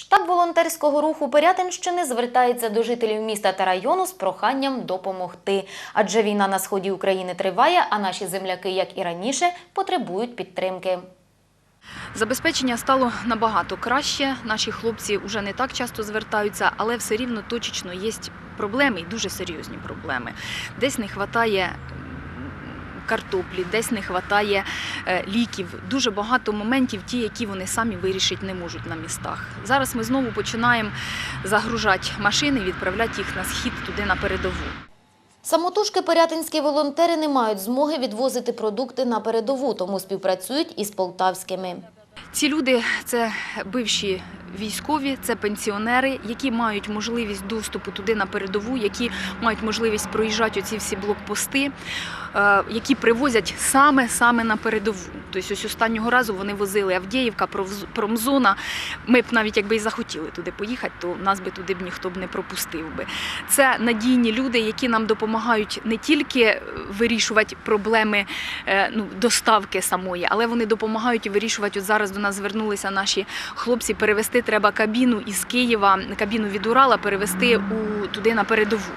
Штаб волонтерського руху Пирятинщини звертається до жителів міста та району з проханням допомогти. Адже війна на сході України триває, а наші земляки, як і раніше, потребують підтримки. Забезпечення стало набагато краще. Наші хлопці вже не так часто звертаються, але все рівно точечно є проблеми і дуже серйозні проблеми. Десь не вистачає картоплі, десь не вистачає е, ліків. Дуже багато моментів, ті, які вони самі вирішити не можуть на містах. Зараз ми знову починаємо загружати машини, відправляти їх на схід туди на передову. Самотужки порятинські волонтери не мають змоги відвозити продукти на передову, тому співпрацюють із полтавськими. Ці люди це бивші військові, це пенсіонери, які мають можливість доступу туди на передову, які мають можливість проїжджати оці всі блокпости, е, які привозять саме саме на передову. Тобто ось останнього разу вони возили Авдіївка, Промзона. Ми б навіть якби і захотіли туди поїхати, то нас би туди б ніхто б не пропустив би. Це надійні люди, які нам допомагають не тільки вирішувати проблеми е, ну, доставки самої, але вони допомагають вирішувати. От зараз до нас звернулися наші хлопці. Перевести треба кабіну із Києва, кабіну від Урала перевести у туди на передову.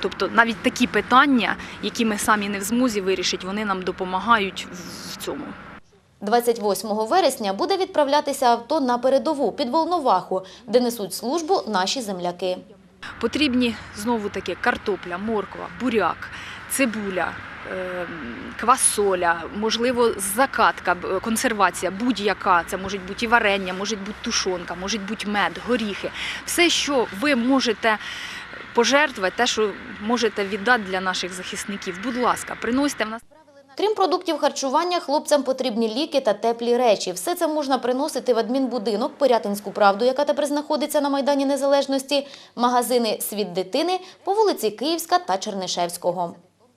Тобто навіть такі питання, які ми самі не в змозі вирішити, вони нам допомагають в цьому. 28 вересня буде відправлятися авто на передову під Волноваху, де несуть службу наші земляки. Потрібні знову таки картопля, морква, буряк, цибуля, е, квасоля, можливо, закатка, консервація, будь-яка. Це може бути і варення, може бути тушонка, може бути мед, горіхи. Все, що ви можете пожертвувати, те, що можете віддати для наших захисників. Будь ласка, приносьте в нас. Крім продуктів харчування, хлопцям потрібні ліки та теплі речі. Все це можна приносити в адмінбудинок Порятинську правду, яка тепер знаходиться на Майдані Незалежності, магазини Світ дитини по вулиці Київська та Чернишевського.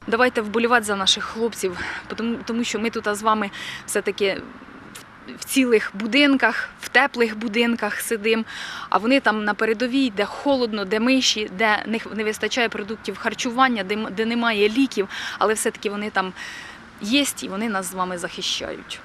Давайте вболівати за наших хлопців, тому, що ми тут з вами все-таки в цілих будинках, в теплих будинках сидимо, а вони там на передовій, де холодно, де миші, де не вистачає продуктів харчування, де немає ліків, але все-таки вони там є і вони нас з вами захищають.